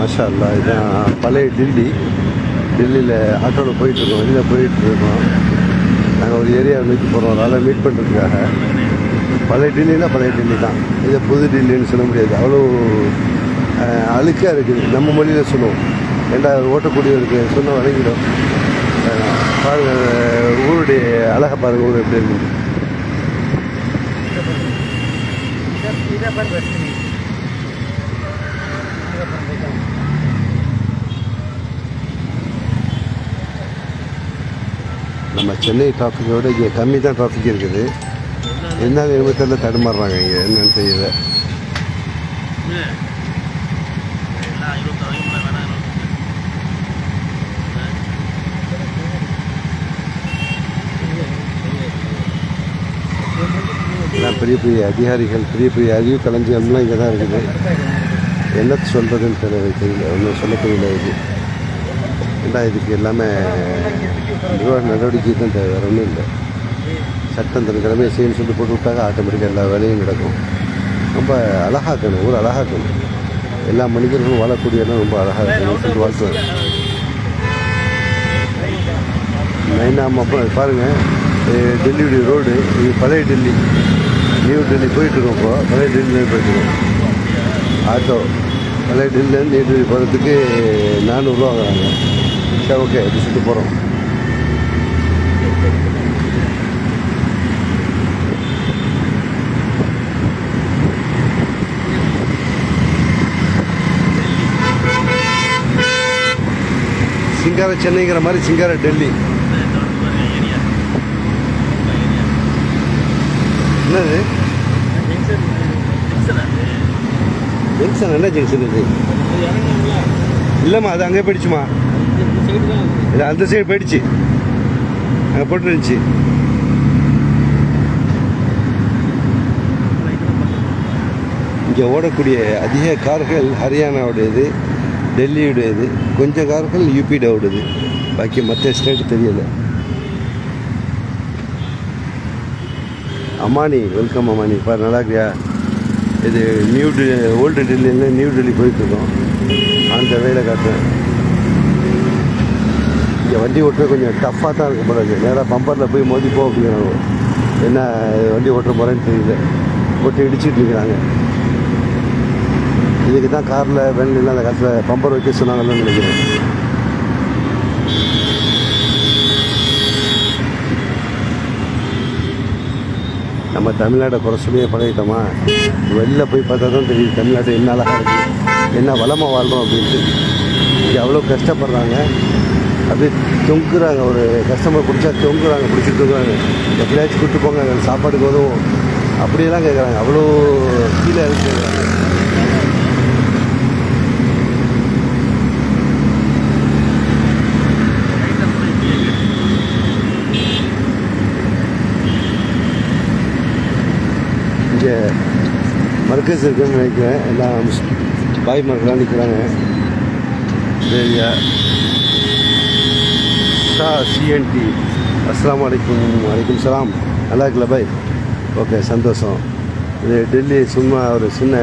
மாஷா அல்லா இதுதான் பழைய டில்லி. டெல்லியில் ஆட்டோவில் போயிட்டுருக்கோம் வெளியில் போயிட்டுருக்கோம். நாங்கள் ஒரு ஏரியா நோக்கி போகிறோம் அதனால் மீட் பண்ணுறதுக்காக பழைய டெல்லினா பழைய டில்லி தான். இதை புது டில்லின்னு சொல்ல முடியாது. அவ்வளோ அழுக்காக இருக்குது. நம்ம மொழியில் சொல்லுவோம். ஏண்டா ஓட்டக்கூடியவருக்கு சொன்ன வழங்கிடும். பாருங்கள் ஊருடைய அழகை பாருங்க ஊர் எப்படி இருக்குது நம்ம சென்னை டிராஃபிக்கோட இங்கே கம்மி தான் டிராஃபிக் இருக்குது. என்ன இருபத்தெல்லாம் தடுமாறுறாங்க இங்கே. என்னென்னு தெரியல. எல்லாம் பெரிய பெரிய அதிகாரிகள் பெரிய பெரிய அறிவு கலைஞர்கள்லாம் இங்கே தான் இருக்குது. என்ன சொல்கிறதுன்னு தெரியல தெரியல. ஒன்றும் சொல்ல தெரியல இது. ஏன்னா இதுக்கு எல்லாமே நிர்வாக நடவடிக்கை தான் தேவை வேறு ஒன்றும் இல்லை. சட்டம் தன் கடமையை செய்யணும்னு சொல்லிட்டு போட்டு விட்டாக்க ஆட்டோமேட்டிக்காக எல்லா வேலையும் நடக்கும் ரொம்ப அழகாக்கணும் ஊர் அழகாக்கணும். எல்லா மனிதர்களும் வாழக்கூடிய இடம் ரொம்ப அழகாக இருக்கணும் சொல்லிட்டு வாழ்த்துவேன் மெயினாக நம்ம அப்போ பாருங்கள் டெல்லியுடைய ரோடு இது பழைய டெல்லி. நியூ டெல்லி போயிட்டுருக்கோம் இப்போ. பழைய டெல்லியில் போயிட்டுருக்கோம். ஆட்டோ. பழைய டெல்லியிலேருந்து நியூ டெல்லி போகிறதுக்கு நானூறுரூவா வாங்குறாங்க. சரி ஓகே இது சுற்றி போகிறோம் சிங்கார சென்னைங்கிற மாதிரி சிங்கார டெல்லி. என்னது? ஜங்ஷன் என்ன ஜங்ஷன் இது? இல்லைம்மா அது அங்கே போயிடுச்சுமா இது அந்த சைடு போயிடுச்சு. அங்கே போட்டுருந்துச்சு. இங்கே ஓடக்கூடிய அதிக கார்கள் ஹரியானாவுடையது. டெல்லியுடையது. கொஞ்சம் கார்கள் யூபியோடது பாக்கி மற்ற ஸ்டேட் தெரியலை. அம்மானி வெல்கம் அம்மானி பாரு நல்லா இருக்கியா இது நியூ டெல்லி ஓல்டு டெல்லியில நியூ டெல்லி போயிட்டுருக்கோம். அந்த வேலை காட்டுறேன். இங்கே வண்டி ஓட்டுறது கொஞ்சம் டஃப்பாக தான் இருக்க போல நேராக பம்பரில் போய் மோதி போ அப்படிங்கிறாங்க. என்ன வண்டி ஓட்டுற போகிறேன்னு தெரியல. போட்டு இடிச்சிட்டு இருக்கிறாங்க இதுக்கு தான் காரில் வேன்லாம் அந்த காலத்தில் பம்பர் வைக்க சொன்னாங்கன்னு நினைக்கிறேன். நம்ம தமிழ்நாட்டை குறை சொல்லியே பழகிட்டோமா? வெளில போய் பார்த்தா தான் தெரியுது தமிழ்நாடு என்ன அழகாக இருக்குது என்ன வளமாக வாழ்கிறோம் அப்படின்ட்டு. இங்கே அவ்வளோ கஷ்டப்படுறாங்க. அப்படியே தொங்குறாங்க ஒரு கஸ்டமர் பிடிச்சா தொங்குறாங்க பிடிச்சி தொங்குறாங்க. எப்படியாச்சும் கூப்பிட்டு போங்க சாப்பாடுக்கு உதவும். அப்படியெல்லாம் கேட்குறாங்க அவ்வளோ கீழே இருக்கு இங்கே மர்க்கஸ் இருக்குன்னு நினைக்கிறேன். எல்லாம் பாய் மர்களாக நிற்கிறாங்க ஏரியா ஷா சிஎன்டி அஸ்லாம் வலைக்கும் வலைக்கும் சலாம். நல்லா இருக்குல்ல பாய்? ஓகே சந்தோஷம். இது டெல்லி சும்மா ஒரு சின்ன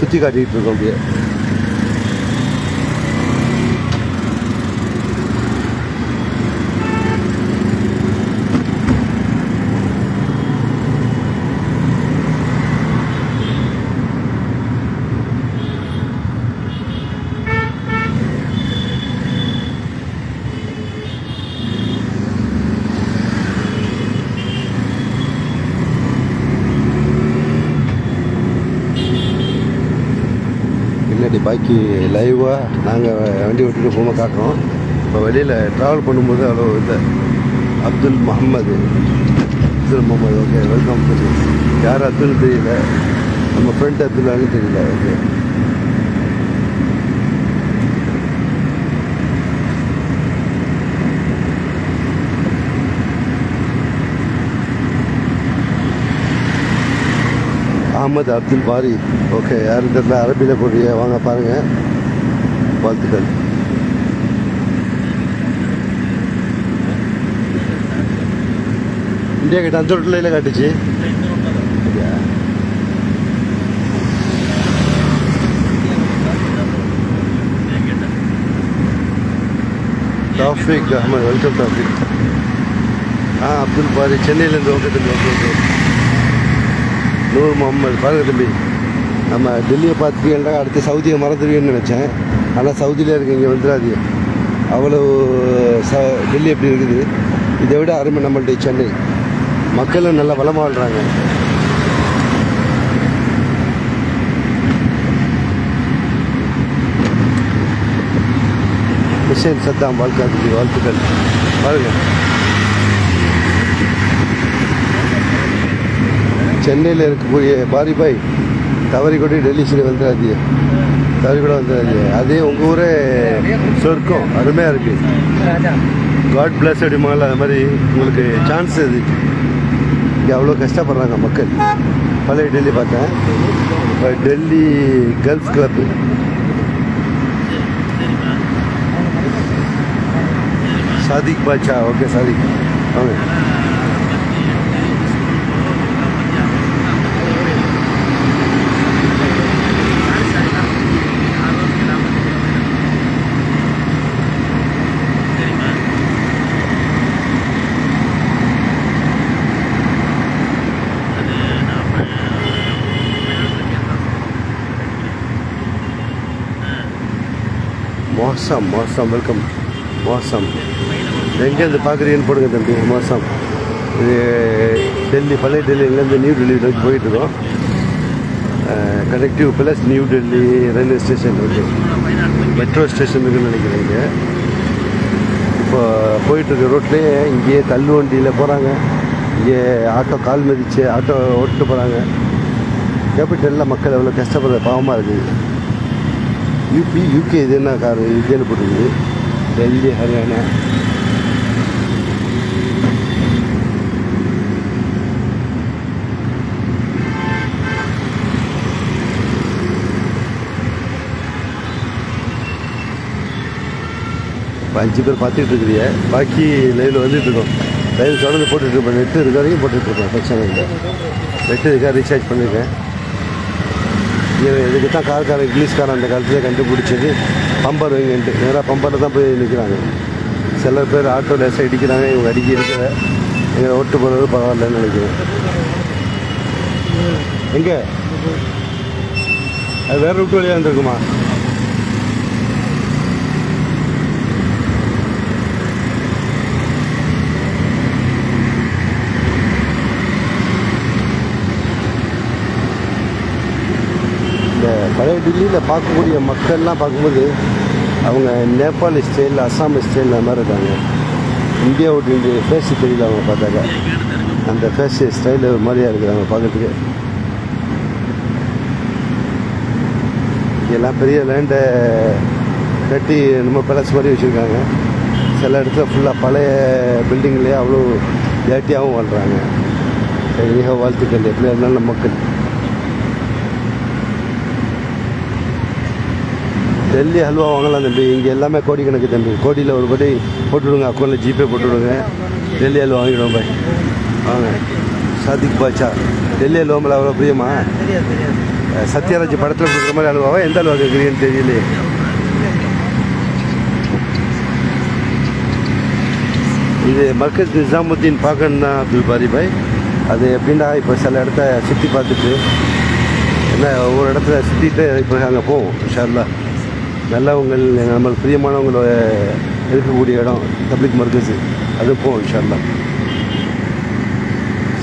சுற்றி காட்டிகிட்டு இருக்கோம் அப்படியே. பின்னாடி பாக்கி லைவாக நாங்கள் வண்டி விட்டுட்டு போகும்போது காட்டுறோம். இப்போ வெளியில் ட்ராவல் பண்ணும்போது அவ்வளோ இது. அப்துல் முகமது. அப்துல் முகமது ஓகே வெல்கம் யார் அப்துல் தெரியல. நம்ம ஃப்ரெண்ட் அப்துல்லான்னு தெரியல ஓகே முகமது அப்துல் பாரி. ஓகே யாரும் தெரியல அரபியில் போடுறீங்க வாங்க பாருங்கள் வாழ்த்துக்கள். இந்தியா கிட்ட அந்த ரோட்டில் காட்டுச்சு? டாஃபிக் அஹமது வெல்கம் டாஃபிக் ஆ அப்துல் பாரி சென்னையிலேருந்து ஓகே ஓகே நூர் முகமது பாருங்க தம்பி. நம்ம டெல்லியை பார்த்துட்டீங்கன்னா அடுத்து சவுதியை மறந்துடுவீங்கன்னு நினச்சேன். ஆனால் சவுதியில் இருக்க இங்கே வந்துடாது அவ்வளோ ச டெல்லி எப்படி இருக்குது? இதை விட அருமை நம்மளுடைய சென்னை. மக்களும் நல்லா வளமாக வாழ்கிறாங்க ஹுசேன் சத்தாம் வாழ்க்கை வாழ்த்துக்கள். பாருங்கள் சென்னையில் இருக்கக்கூடிய பாரிபாய் தவறி கூட டெல்லி சரி வந்துடாதீங்க தவறி கூட வந்துடாதீங்க அதே உங்கள் ஊரே சொர்க்கம் அருமையாக இருக்குது காட் பிளஸ் அப்படிமால அது மாதிரி உங்களுக்கு சான்ஸ் இது. இங்கே அவ்வளோ கஷ்டப்படுறாங்க மக்கள். பழைய டெல்லி பார்த்தேன். இப்போ Delhi gulf club Sadiq Basha. Okay Sadiq. வாங்க. மாசம் மாசம் வெல்கம் மாசம். எங்கேருந்து பார்க்குறீங்கன்னு போடுங்க தம்பி மாசம். இது டெல்லி பழைய டெல்லியிலேருந்து நியூ டெல்லி நோக்கி போயிட்டுருக்கோம். Connective plus new Delhi railway station இருக்குது மெட்ரோ ஸ்டேஷன் இருக்குன்னு நினைக்கிறேன் இங்கே. இப்போ போயிட்டுருக்க ரோட்லேயே இங்கேயே தள்ளு வண்டியில் போகிறாங்க இங்கே ஆட்டோ கால் மிதிச்சு ஆட்டோ ஓட்டு போகிறாங்க கேபிட்டலில் மக்கள் எவ்வளோ கஷ்டப்படுற பாவமாக இருக்குது யூபி யூகே இது என்ன கார் இந்தியாவில் போட்டுருக்குது. டெல்லி ஹரியானா. அஞ்சு பேர் பார்த்துட்டு இருக்கிறீங்க பாக்கி லைவில் வந்துட்டு இருக்கோம். லைவ் தொடர்ந்து போட்டுட்டு இருப்பேன் நெட்டு இருக்க வரைக்கும் போட்டுட்டு இருக்கோம். பிரச்சனை இல்லை. நெட்டு இருக்கா ரீசார்ஜ் பண்ணியிருக்கேன் இதுக்கு தான் கார்காரன் இங்கிலீஷ்காரன் அந்த காலத்தில் கண்டுபிடிச்சது. பம்பர் வைங்கன்ட்டு நேராக பம்பரில் தான் போய் நிற்கிறாங்க சில பேர் ஆட்டோ லேசாக இடிக்கிறாங்க இவங்க அடிக்க இருக்கிற எங்களை ஓட்டு போகிறது பரவாயில்லன்னு நினைக்கிறேன். எங்கே? அது வேறு ரூட்டு வழியாக இருந்திருக்குமா இந்த தில்லியில் டெல்லியில் பார்க்கக்கூடிய மக்கள்லாம் பார்க்கும்போது அவங்க நேபாளி ஸ்டைலில் அஸ்ஸாம் ஸ்டைல் அந்த மாதிரி இருக்காங்க. இந்தியாவோட இந்த ஃபேஸ் தெரியல அவங்க பார்த்தாக்க. அந்த ஃபேஸ் ஸ்டைல் ஒரு மாதிரியாக இருக்கிறாங்க பார்க்கறதுக்கு. எல்லாம் பெரிய லேண்டை கட்டி நம்ம பேலஸ் மாதிரி வச்சுருக்காங்க. சில இடத்துல ஃபுல்லாக பழைய பில்டிங்லேயே அவ்வளோ ஜாட்டியாகவும் வாழ்கிறாங்க மிக வாழ்த்துக்கள். எப்படி இருந்தாலும் மக்கள். டெல்லி ஹல்வா வாங்கலாம் தம்பி. இங்கே எல்லாமே கோடி கணக்கு தம்பி. கோடியில் ஒரு கோடி போட்டுவிடுங்க அக்கௌண்ட்டில் ஜிபே போட்டுவிடுங்க டெல்லி ஹல்வா வாங்கிடுவோம் பாய். வாங்க. சாதிக் பாட்சா டெல்லி ஹல்வா மேலே அவ்வளோ பிரியமா? சத்யராஜ் படத்தில் கொடுக்குற மாதிரி அல்வாவா எந்த அல்வா கேட்குறீங்கன்னு தெரியலையே. இது மர்கஸ் நிசாமுத்தீன் பார்க்கணும் தான் அப்துல் பாரி பாய். அது எப்படின்னா இப்போ சில இடத்த சுற்றி பார்த்துட்டு என்ன ஒவ்வொரு இடத்துல சுற்றிட்டு இப்போ அங்கே போவோம் இன்ஷால்லா நல்லவங்கள் நம்ம பிரியமானவங்களோட இருக்கக்கூடிய இடம் தப்ளிக் மர்கஸ் அது போவோம் இன்ஷால்லா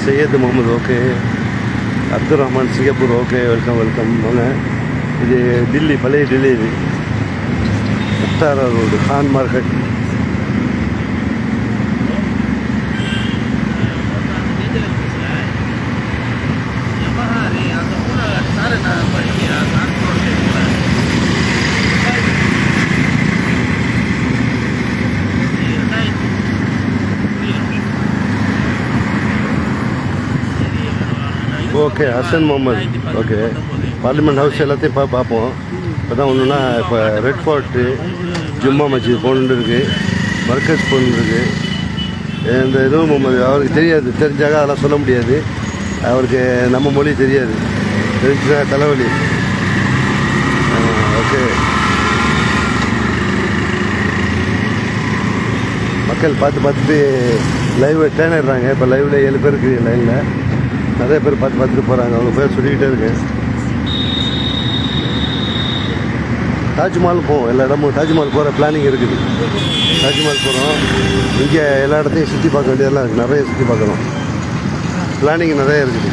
Syed Mohammed okay Abdul Rahman Singapore okay welcome welcome வாங்க. இது டில்லி பழைய டில்லி இது. முக்தாரா road Khan market. Okay Hasan Mohammed okay parliament house எல்லாத்தையும் பா பார்ப்போம் இப்போ தான் ஒன்றுனா இப்போ ரெட் ஃபோர்ட்டு ஜும்மா மஸ்ஜித் போகணுன்னு இருக்குது மர்கஸ் போகணுன்னு இருக்குது இந்த இதுவும் முகமது அவருக்கு தெரியாது தெரிஞ்சாக அதெல்லாம் சொல்ல முடியாது அவருக்கு நம்ம மொழி தெரியாது தெரிஞ்சா தலைவலி ஓகே மக்கள் பார்த்து பார்த்துட்டு லைவ் டேன் ஆயிடுறாங்க இப்போ லைவில் ஏழு பேர் இருக்குது லைனில் நிறைய பேர் பார்த்து பார்த்துட்டு போகிறாங்க அவங்க பேர் சொல்லிக்கிட்டே இருக்கேன் தாஜ்மஹால் போவோம். எல்லா இடமும் தாஜ்மஹால் போகிற பிளானிங் இருக்குது. தாஜ்மஹால் போகிறோம் இங்கே எல்லா இடத்தையும் சுற்றி பார்க்க வேண்டியதெல்லாம் இருக்குது நிறைய சுற்றி பார்க்கணும். பிளானிங் நிறைய இருக்குது.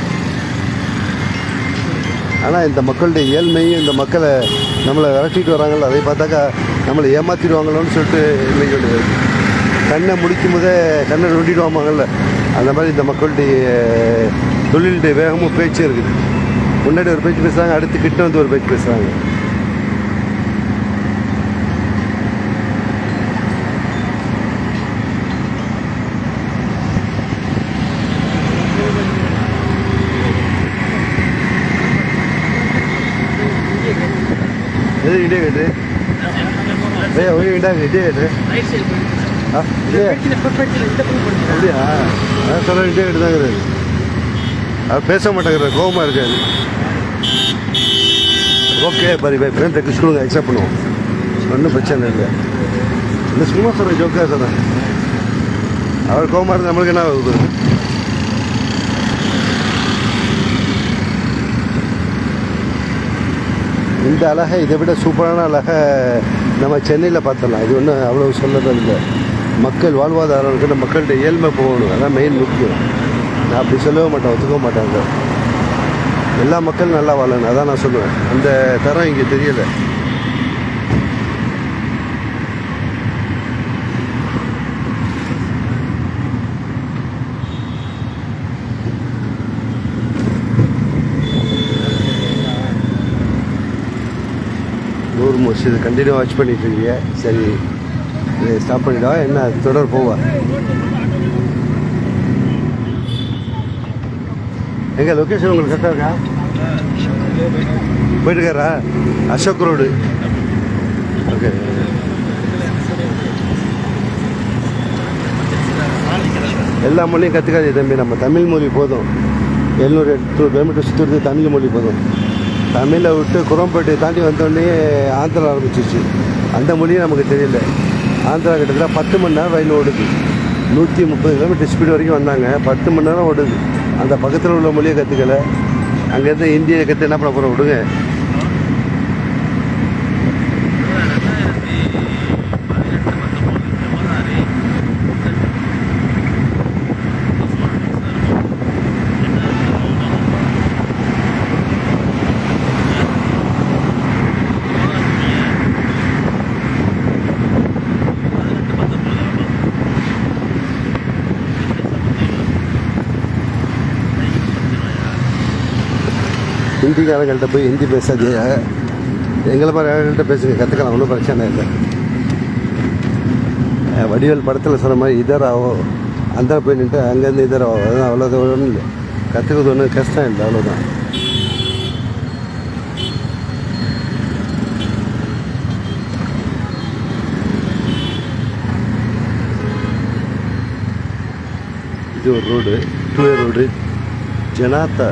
ஆனால் இந்த மக்களுடைய ஏழ்மையும் இந்த மக்களை நம்மளை விரட்டிட்டு வராங்கள்ல அதை பார்த்தாக்கா நம்மளை ஏமாற்றிடுவாங்களோன்னு சொல்லிட்டு இன்னைக்கு ஒன்று கண்ணை முடிக்கும் போதே கண்ணை நொண்டிடுவாமாங்கள்ல அந்த மாதிரி இந்த மக்களுடைய தொழிலுடைய வேகமும் பேச்சு இருக்குது. முன்னாடி ஒரு பேச்சு பேசுகிறாங்க அடுத்து கிட்ட வந்து ஒரு பேச்சு பேசுகிறாங்க எது இடியே கேட்டு? ஏய் ஒரு இடாங்க இடியே கேட்டு. அப்படியா? சொல்ல இடியே கேட்டு தாங்கிறது அவர் பேச மாட்டேங்கிற கோபமாக இருக்காது ஓகே பரி பாய் ஃப்ரெண்ட் ரெக்வஸ்ட் கொடுங்க அக்செப்ட் பண்ணுவோம். ஒன்றும் பிரச்சனை இல்லை. இந்த சும்மா சொல்கிறேன் ஜோக்காக சொல்கிறேன் அவர் கோபமாக இருந்தால் நம்மளுக்கு என்ன ஆகுது? இந்த அழகை இதை விட சூப்பரான அழகை நம்ம சென்னையில் பார்த்துடலாம் இது ஒன்றும் அவ்வளோ சொல்லதில்லை இல்லை மக்கள் வாழ்வாதாரம் இருக்கிற மக்கள்கிட்ட ஏழ்மை போகணும். அதான் மெயின் முக்கியம். நான் அப்படி சொல்லவே மாட்டேன் ஒத்துக்க மாட்டாங்க எல்லா மக்களும் நல்லா வாழணும் அதான் நான் சொல்லுவேன். அந்த தரம் இங்கே தெரியலை. நூறு மஸ்ஜித் கண்டினியூ வாட்ச் பண்ணிட்டு இருக்கீங்க சரி இதை ஸ்டாப் பண்ணிவிடுவா என்ன தொடர் போவா? எங்கே லொக்கேஷன் உங்களுக்கு கரெக்டாக இருக்கா? போயிட்டுக்காரா அசோக் ரோடு ஓகே எல்லா மொழியும் கற்றுக்காது தம்பி நம்ம தமிழ் மொழி போதும். எழுநூறு எட்நூறு கிலோமீட்டர் சுற்றுறது தமிழ் மொழி போதும். தமிழை விட்டு குரம்பேட்டை தாண்டி வந்தோடனே ஆந்திரா ஆரம்பிச்சிச்சு அந்த மொழியும் நமக்கு தெரியல. ஆந்திரா கிட்டத்தட்ட பத்து மணி நேரம் ரயில் ஓடுது. நூற்றி முப்பது கிலோமீட்டர் ஸ்பீடு வரைக்கும் வந்தாங்க. பத்து மணி நேரம் ஓடுது. அந்த பக்கத்தில் உள்ள மொழியை கற்றுக்கல அங்கேருந்து இந்தியை கற்று என்ன பண்ண போகிறோம் விடுங்க. ஹிந்திக்காரங்கள்ட்ட போய் ஹிந்தி பேசாதீங்க. எங்களை மாதிரி பேசுங்க கற்றுக்கலாம் ஒன்றும் பிரச்சனை இல்லை. வடிவேல் படத்தில் சொன்ன மாதிரி இதராவோ அந்த போய் நின்று அங்கேருந்து இதராவோ அதுதான் அவ்வளோ ஒன்றும் இல்லை. கற்றுக்கிறது ஒன்றும் கஷ்டம் இல்லை அவ்வளோதான். இது ஒரு road to road Janata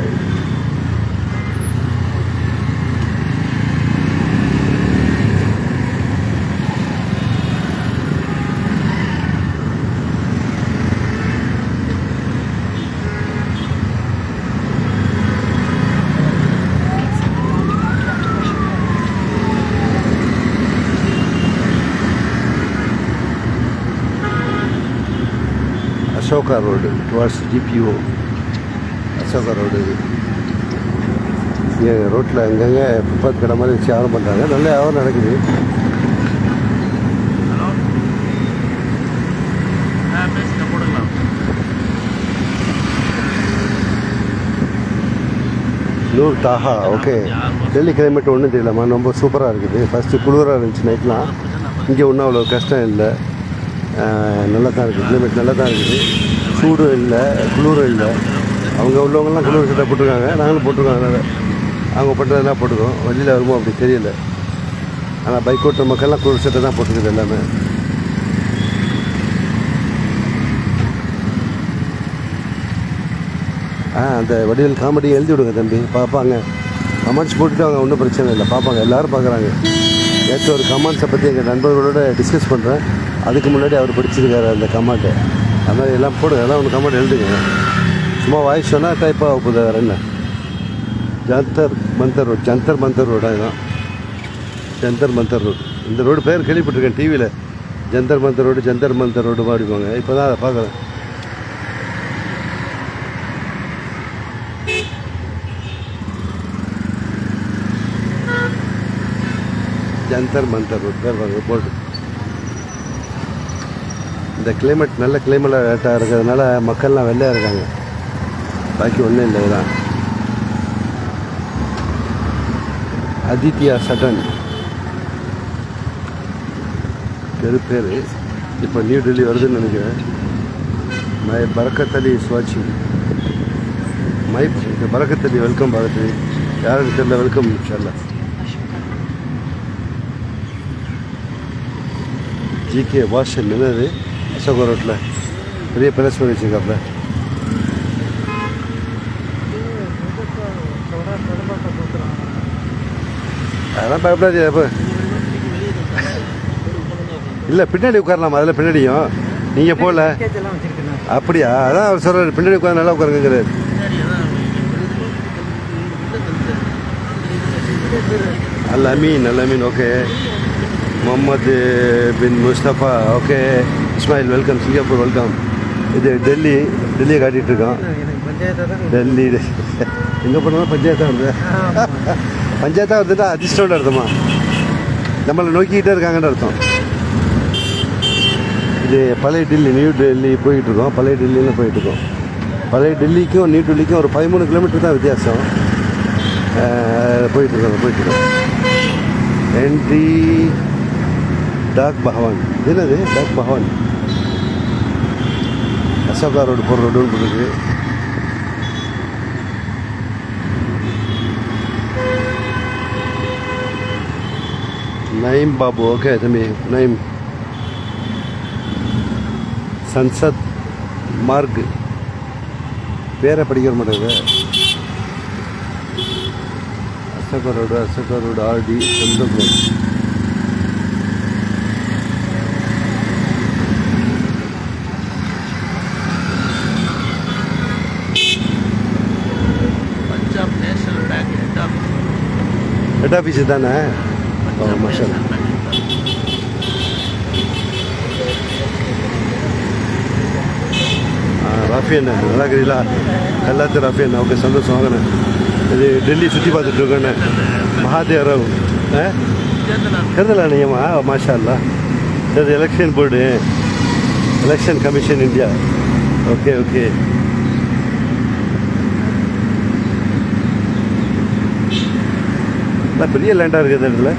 Ashoka road towards GPO Ashoka road இது இங்கே ரோட்டில் அங்கங்கே ஃபுட்பாத் கடை மாதிரி வச்சு வியாபாரம் பண்ணுறாங்க நல்ல வியாபாரம் நடக்குது. நூர் தாஹா ஓகே டெல்லி கிளைமேட் ஒன்றும் தெரியலம்மா ரொம்ப சூப்பராக இருக்குது. ஃபஸ்ட்டு குளிராக இருந்துச்சு நைட்லாம் இங்கே ஒன்றும் அவ்வளோ கஷ்டம் இல்லை. நல்லா தான் இருக்குது. கிளைமேட் நல்லா தான் இருக்குது. சூடு இல்லை குளிரும் இல்லை. அவங்க உள்ளவங்கலாம் குளிர் சட்டை போட்டிருக்காங்க. நாங்களும் போட்டிருக்கோம் அதனால். அவங்க போட்டதெல்லாம் போட்டுக்கோம் வெளியில் வருமோ அப்படி தெரியல. ஆனால் பைக் ஓட்டுற மக்கள்லாம் குளிர் சட்டை தான் போட்டுருக்குது எல்லாமே. ஆ அந்த வடிவில் காமெடி எழுதி விடுங்க தம்பி. பார்ப்பாங்க. கமெண்ட்ஸ் போட்டுட்டு அவங்க ஒன்றும் பிரச்சனை இல்லை. பார்ப்பாங்க. எல்லோரும் பார்க்குறாங்க. நேற்று ஒரு கமெண்ட்ஸை பற்றி எங்கள் நண்பர்களோட டிஸ்கஸ் பண்ணுறேன் அதுக்கு முன்னாடி அவர் படிச்சிருக்காரு அந்த கமெண்ட்டை அது மாதிரி எல்லாம் போடுங்க எல்லாம் ஒன்று கமெண்ட் எழுதுங்க சும்மா வாய்ஸ் சொன்னால் டைப்பாக போகுது வேறு என்ன? ஜந்தர் மந்தர் ரோடு ஜந்தர் மந்தர் ரோடு அதுதான் ஜந்தர் மந்தர் ரோடு. இந்த ரோடு பேர் கேள்விப்பட்டிருக்கேன் டிவியில் ஜந்தர் மந்தர் ரோடு ஜந்தர் மந்தர் ரோடு பாடிப்பாங்க இப்போ தான் அதை பார்க்குறேன். ஜந்தர் மந்தர் ரோடு பேர் பாருங்க போட்டு இந்த கிளைமேட் நல்ல கிளைமேட்டாக இருக்கிறதுனால மக்கள்லாம் வெள்ளையாக இருக்காங்க. பாக்கி ஒன்றும் இல்லை இதெல்லாம் அதித்யா சடன் தெரு பேர். இப்போ நியூ டெல்லி வருதுன்னு நினைக்கிறேன். My Barkat Ali my Barkat Ali welcome Bharathi. யாருக்கு தெரியல வெல்கம். இன்ஷால்லா ஜிகே வாஷன் என்னது சகோ ரோட்டில் பெரிய பிளஸ் பண்ணி வச்சுருக்காப்புல அதெல்லாம் பயப்படாதீங்க அப்போ. இல்லை பின்னாடி உட்காரலாம்? அதில் பின்னாடியும். நீங்கள் போகல அப்படியா? அதான் அவர் சொல்கிறார் பின்னாடி உட்காந்து நல்லா உட்காருங்கிறார். Al Ameen Al Ameen okay. Mohammed bin Mustafa okay. Ismail welcome Singapore welcome இது டெல்லி டெல்லியை காட்டிகிட்டு இருக்கோம் தான் டெல்லி எங்கே போனாலும் பஞ்சாயத்தாக வருது பஞ்சாயத்தாக வருதுட்டா அதிர்ஷ்டம்னு அர்த்தமா? நம்மளை நோக்கிக்கிட்டே இருக்காங்கன்னு அர்த்தம். இது பழைய டெல்லி நியூ டெல்லி போயிட்டு இருக்கோம் பழைய டெல்லியில் போயிட்டு இருக்கோம் பழைய டெல்லிக்கும் நியூ டெல்லிக்கும் ஒரு பதிமூணு கிலோமீட்டர் தான் வித்தியாசம். அஹ், போயிட்டு இருக்கோம் போயிட்டு இருக்கோம் என்ட்ரி டாக் பகவான் என்னது? டாக் பகவான் அசோகா ரோடு போகிற ரோடு இருக்குது. நயீம் பாபு ஓகே தம்பி நயீம். சன்சத் மார்க். பேரை படிக்கிற மாட்டேங்குது அசோகா ரோடு அசோகா ரோடு ஆர்டி சந்தோக் Punjab national bank head office head office தானே? ஓ பஞ்சாப் மஷா நேஷனல் அண்ணன் நல்லா இருக்கிறீங்களா? எல்லாத்தையும் ரஃபி அண்ணன் ஓகே சந்தோஷம் வாங்கண்ணே. இது டெல்லி சுற்றி பார்த்துட்டு இருக்கேண்ணே. மகாதேவ் ராவ் ஆ? சேர்ந்தனா கருதலா மாஷா அல்லா இது election board election commission India okay okay. நல்லா பெரிய லேண்டாக இருக்குது இந்த இடத்துல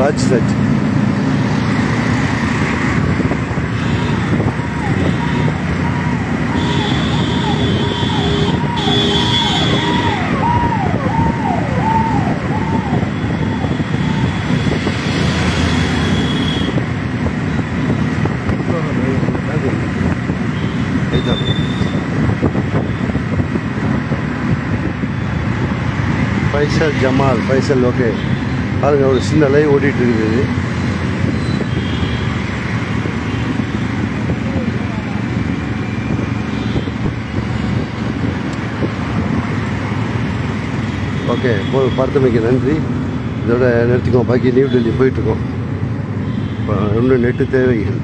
ராஜ் சட் Thank you. Faisal Jamal Faisal okay பாருங்க ஒரு சின்ன லைவ் ஓடிட்டு இருக்குது. ஓகே போதும் பார்த்தமைக்கு நன்றி. இதோட நிறுத்திக்குவோம். பாக்கி நியூ டெல்லி போயிட்டுருக்கோம். இன்னும் நெட்டு தேவைகள்